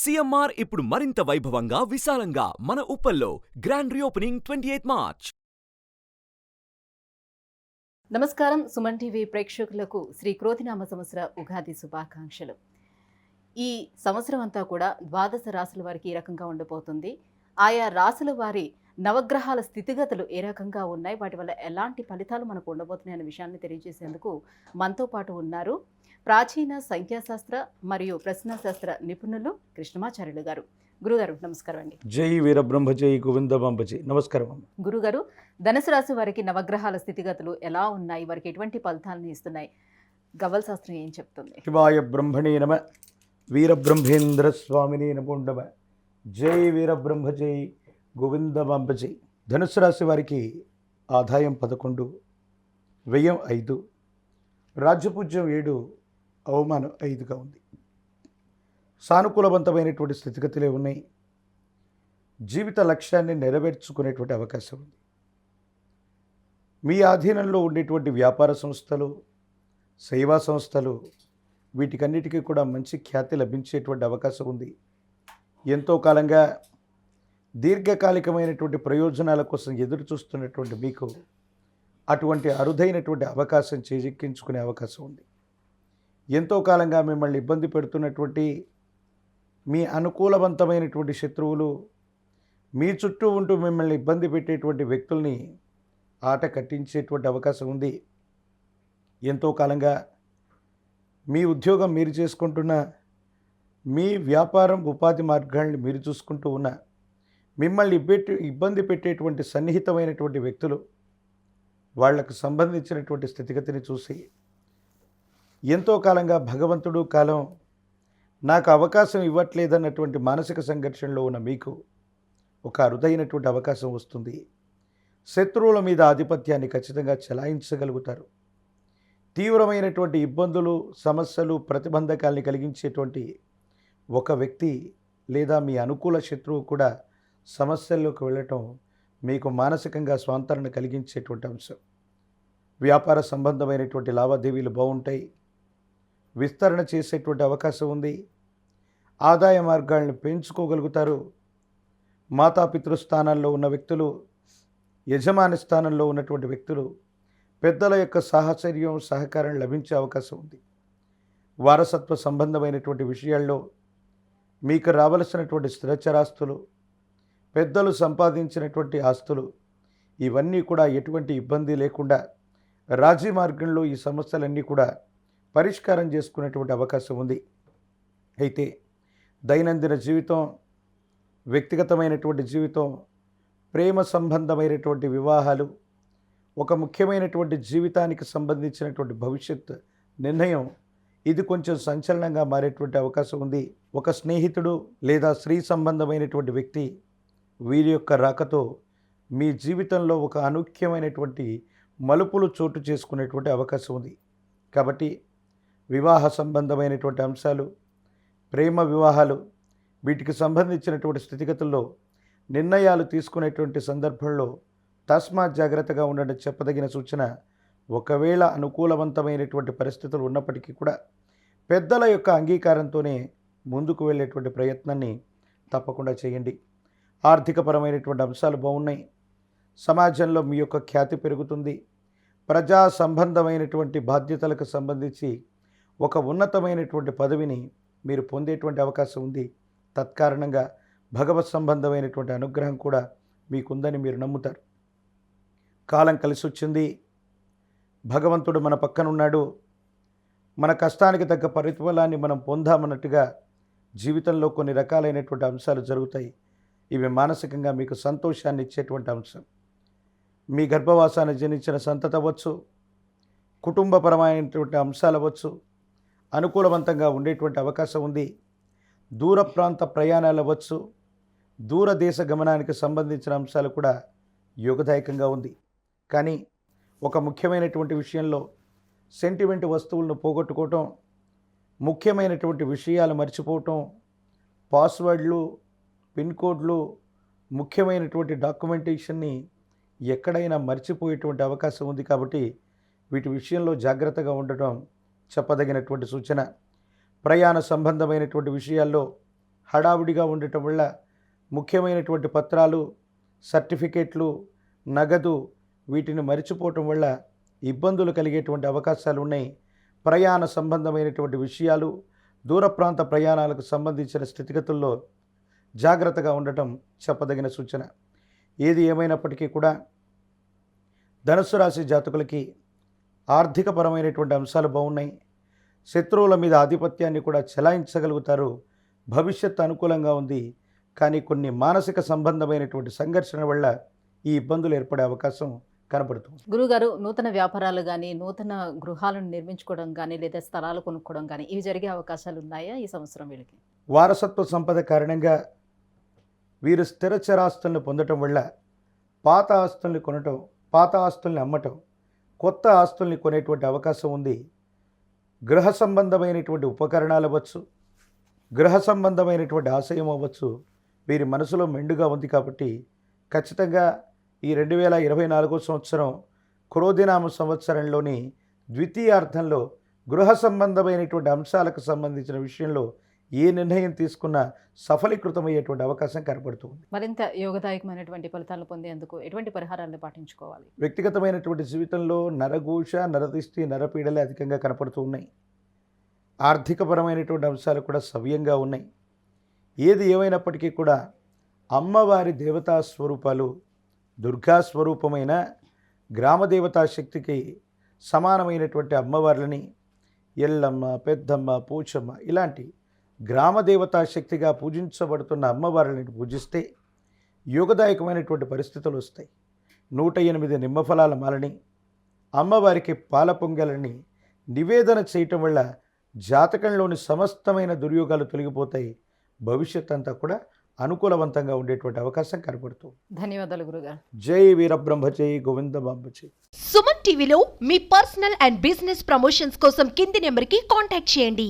CMR ఇప్పుడు మరింత వైభవంగా విశాలంగా మన ఉప్పల్లో grand reopening twenty eighth march. నమస్కారం. సుమన్ టీవీ ప్రేక్షకులకు శ్రీ క్రోతినామ సంవత్సర ఉగాది శుభాకాంక్షలు. ఈ సంవత్సరం అంతా కూడా ద్వాదశ రాశుల వారికి ఈ రకంగా ఉండబోతుంది ఆయా రాశుల వారి నవగ్రహాల స్థితిగతులు ఏ రకంగా ఉన్నాయి? వాటి వల్ల ఎలాంటి ఫలితాలు మనకు ఉండబోతున్నాయి? అనే విషయాన్ని తెలియజేసేందుకు మనతో పాటు ఉన్నారు. ప్రాచీన సంఖ్యాశాస్త్ర మరియు ప్రశ్నాశాస్త్ర నిపుణులు కృష్ణమాచార్యులు గారు. గురుగారు నమస్కారం అండి. జై వీరబ్రహ్మ జై గోవిందమాంబ జై నమస్కారం గురుగారు ధనుసు రాశి వారికి నవగ్రహాల స్థితిగతులు ఎలా ఉన్నాయి? వారికి ఎటువంటి ఫలితాలను ఇస్తున్నాయి? గవ్వల శాస్త్రం ఏం చెప్తుంది? శివాయ బ్రహ్మణే నమ వీరబ్రహ్మేంద్ర స్వామిని నమోండమ జై వీరబ్రహ్మ జై గోవిందమాంబ జై ధనుసు రాశి వారికి ఆదాయం పదకొండు వ్యయం ఐదు రాజ్యపూజ్యం ఏడు అవమానం ఐదుగా ఉంది. సానుకూలవంతమైనటువంటి స్థితిగతులే ఉన్నాయి. జీవిత లక్ష్యాన్ని నెరవేర్చుకునేటువంటి అవకాశం ఉంది. మీ ఆధీనంలో ఉండేటువంటి వ్యాపార సంస్థలు సేవా సంస్థలు వీటికన్నిటికీ కూడా మంచి ఖ్యాతి లభించేటువంటి అవకాశం ఉంది. ఎంతో కాలంగా దీర్ఘకాలికమైనటువంటి ప్రయోజనాల కోసం ఎదురు చూస్తున్నటువంటి మీకు అటువంటి అరుదైనటువంటి అవకాశం చేజిక్కించుకునే అవకాశం ఉంది. ఎంతో కాలంగా మిమ్మల్ని ఇబ్బంది పెడుతున్నటువంటి మీ అనుకూలవంతమైనటువంటి శత్రువులు మీ చుట్టూ ఉంటూ మిమ్మల్ని ఇబ్బంది పెట్టేటువంటి వ్యక్తుల్ని ఆట కట్టించేటువంటి అవకాశం ఉంది. ఎంతో కాలంగా మీ ఉద్యోగం మీరు చేసుకుంటున్న మీ వ్యాపారం ఉపాధి మార్గాల్ని మీరు చూసుకుంటూ ఉన్న మిమ్మల్ని ఇబ్బెట్టి ఇబ్బంది పెట్టేటువంటి సన్నిహితమైనటువంటి వ్యక్తులు వాళ్ళకు సంబంధించినటువంటి స్థితిగతిని చూసి ఎంతో కాలంగా భగవంతుడు కాలం నాకు అవకాశం ఇవ్వట్లేదన్నటువంటి మానసిక సంఘర్షణలో ఉన్న మీకు ఒక అరుదైనటువంటి అవకాశం వస్తుంది. శత్రువుల మీద ఆధిపత్యాన్ని ఖచ్చితంగా చెలాయించగలుగుతారు. తీవ్రమైనటువంటి ఇబ్బందులు సమస్యలు ప్రతిబంధకాల్ని కలిగించేటువంటి ఒక వ్యక్తి లేదా మీ అనుకూల శత్రువు కూడా సమస్యల్లోకి వెళ్ళటం మీకు మానసికంగా స్వాంతరణ కలిగించేటువంటి అంశం. వ్యాపార సంబంధమైనటువంటి లావాదేవీలు బాగుంటాయి. విస్తరణ చేసేటువంటి అవకాశం ఉంది. ఆదాయ మార్గాలను పెంచుకోగలుగుతారు. మాతాపితృ స్థానాల్లో ఉన్న వ్యక్తులు యజమాని స్థానంలో ఉన్నటువంటి వ్యక్తులు పెద్దల యొక్క సాహచర్యం సహకారం లభించే అవకాశం ఉంది. వారసత్వ సంబంధమైనటువంటి విషయాల్లో మీకు రావలసినటువంటి స్థిరచరాస్తులు పెద్దలు సంపాదించినటువంటి ఆస్తులు ఇవన్నీ కూడా ఎటువంటి ఇబ్బంది లేకుండా రాజీ మార్గంలో ఈ సమస్యలన్నీ కూడా పరిష్కారం చేసుకునేటువంటి అవకాశం ఉంది. అయితే దైనందిన జీవితం వ్యక్తిగతమైనటువంటి జీవితం ప్రేమ సంబంధమైనటువంటి వివాహాలు ఒక ముఖ్యమైనటువంటి జీవితానికి సంబంధించినటువంటి భవిష్యత్ నిర్ణయం ఇది కొంచెం సంచలనంగా మారేటువంటి అవకాశం ఉంది. ఒక స్నేహితుడు లేదా స్త్రీ సంబంధమైనటువంటి వ్యక్తి వీరి యొక్క రాకతో మీ జీవితంలో ఒక అనూఖ్యమైనటువంటి మలుపులు చోటు చేసుకునేటువంటి అవకాశం ఉంది. కాబట్టి వివాహ సంబంధమైనటువంటి అంశాలు ప్రేమ వివాహాలు వీటికి సంబంధించినటువంటి స్థితిగతుల్లో నిర్ణయాలు తీసుకునేటువంటి సందర్భంలో తస్మాత్ జాగ్రత్తగా ఉండడం చెప్పదగిన సూచన ఒకవేళ అనుకూలవంతమైనటువంటి పరిస్థితులు ఉన్నప్పటికీ కూడా పెద్దల యొక్క అంగీకారంతోనే ముందుకు వెళ్ళేటువంటి ప్రయత్నాన్ని తప్పకుండా చేయండి. ఆర్థికపరమైనటువంటి అంశాలు బాగున్నాయి. సమాజంలో మీ యొక్క ఖ్యాతి పెరుగుతుంది. ప్రజా సంబంధమైనటువంటి బాధ్యతలకు సంబంధించి ఒక ఉన్నతమైనటువంటి పదవిని మీరు పొందేటువంటి అవకాశం ఉంది. తత్కారణంగా భగవత్ సంబంధమైనటువంటి అనుగ్రహం కూడా మీకుందని మీరు నమ్ముతారు. కాలం కలిసి వచ్చింది భగవంతుడు మన పక్కనున్నాడు. మన కష్టానికి తగ్గ ప్రతిఫలాన్ని మనం పొందామన్నట్టుగా జీవితంలో కొన్ని రకాలైనటువంటి అంశాలు జరుగుతాయి. ఇవి మానసికంగా మీకు సంతోషాన్ని ఇచ్చేటువంటి అంశం. మీ గర్భవాసాన్ని జనించిన సంతత అవ్వచ్చు. కుటుంబపరమైనటువంటి అంశాలు అవ్వచ్చు. అనుకూలవంతంగా ఉండేటువంటి అవకాశం ఉంది. దూర ప్రాంత ప్రయాణాలు అవ్వచ్చు దూరదేశ గమనానికి సంబంధించిన అంశాలు కూడా యోగదాయకంగా ఉంది. కానీ ఒక ముఖ్యమైనటువంటి విషయంలో సెంటిమెంట్ వస్తువులను పోగొట్టుకోవటం ముఖ్యమైనటువంటి విషయాలు మర్చిపోవటం పాస్వర్డ్లు పిన్ కోడ్లు ముఖ్యమైనటువంటి డాక్యుమెంటేషన్ని ఎక్కడైనా మర్చిపోయేటువంటి అవకాశం ఉంది కాబట్టి వీటి విషయంలో జాగ్రత్తగా ఉండటం చెప్పదగినటువంటి సూచన. ప్రయాణ సంబంధమైనటువంటి విషయాల్లో హడావుడిగా ఉండటం వల్ల ముఖ్యమైనటువంటి పత్రాలు సర్టిఫికేట్లు నగదు వీటిని మరిచిపోవటం వల్ల ఇబ్బందులు కలిగేటువంటి అవకాశాలు ఉన్నాయి. ప్రయాణ సంబంధమైనటువంటి విషయాలు దూర ప్రాంత ప్రయాణాలకు సంబంధించిన స్థితిగతుల్లో జాగ్రత్తగా ఉండటం చెప్పదగిన సూచన. ఏది ఏమైనప్పటికీ కూడా ధనుసు రాశి జాతకులకి ఆర్థికపరమైనటువంటి అంశాలు బాగున్నాయి. శత్రువుల మీద ఆధిపత్యాన్ని కూడా చెలాయించగలుగుతారు. భవిష్యత్తు అనుకూలంగా ఉంది. కానీ కొన్ని మానసిక సంబంధమైనటువంటి సంఘర్షణ వల్ల ఈ ఇబ్బందులు ఏర్పడే అవకాశం కనపడుతుంది గురుగారు నూతన వ్యాపారాలు కానీ నూతన గృహాలను నిర్మించుకోవడం కానీ లేదా స్థలాలు కొనుక్కోవడం కానీ ఇవి జరిగే అవకాశాలు ఉన్నాయా ఈ సంవత్సరం వీళ్ళకి? వారసత్వ సంపద కారణంగా వీరు స్థిర చరాస్తుల్ని పొందటం వల్ల పాత ఆస్తుల్ని కొనటం పాత ఆస్తుల్ని అమ్మటం కొత్త ఆస్తుల్ని కొనేటువంటి అవకాశం ఉంది. గృహ సంబంధమైనటువంటి ఉపకరణాలు అవ్వచ్చు గృహ సంబంధమైనటువంటి ఆశయం అవ్వచ్చు వీరి మనసులో మెండుగా ఉంది కాబట్టి ఖచ్చితంగా ఈ రెండు వేల ఇరవై నాలుగో సంవత్సరం క్రోధినామ సంవత్సరంలోని ద్వితీయార్థంలో గృహ సంబంధమైనటువంటి అంశాలకు సంబంధించిన విషయంలో ఏ నిర్ణయం తీసుకున్నా సఫలీకృతమయ్యేటువంటి అవకాశం కనపడుతుంది మరింత యోగదాయకమైనటువంటి ఫలితాలు పొందేందుకు ఎటువంటి పరిహారాలను పాటించుకోవాలి? వ్యక్తిగతమైనటువంటి జీవితంలో నరఘోష నరదిష్టి నరపీడలే అధికంగా కనపడుతూ ఉన్నాయి. ఆర్థికపరమైనటువంటి అంశాలు కూడా సవ్యంగా ఉన్నాయి. ఏది ఏమైనప్పటికీ కూడా అమ్మవారి దేవతా స్వరూపాలు దుర్గా స్వరూపమైన గ్రామదేవతా శక్తికి సమానమైనటువంటి అమ్మవార్లని ఎల్లమ్మ పెద్దమ్మ పూచమ్మ ఇలాంటి గ్రామదేవతా శక్తిగా పూజించబడుతున్న అమ్మవారిని పూజిస్తే యోగదాయకమైనటువంటి పరిస్థితులు వస్తాయి. నూట ఎనిమిది నిమ్మఫలాల మాలని అమ్మవారికి పాల పొంగలని నివేదన చేయటం వల్ల జాతకంలోని సమస్తమైన దుర్యోగాలు తొలగిపోతాయి. భవిష్యత్ అంతా కూడా అనుకూలవంతంగా ఉండేటువంటి అవకాశం కనపడుతుంది ధన్యవాదాలు గురుగారు. జై వీరబ్రహ్మ జై గోవిందబాంబ జై సుమన్ టీవీలో మీ పర్సనల్ అండ్ బిజినెస్ ప్రమోషన్స్ కోసం కింది నెంబర్కి కాంటాక్ట్ చేయండి.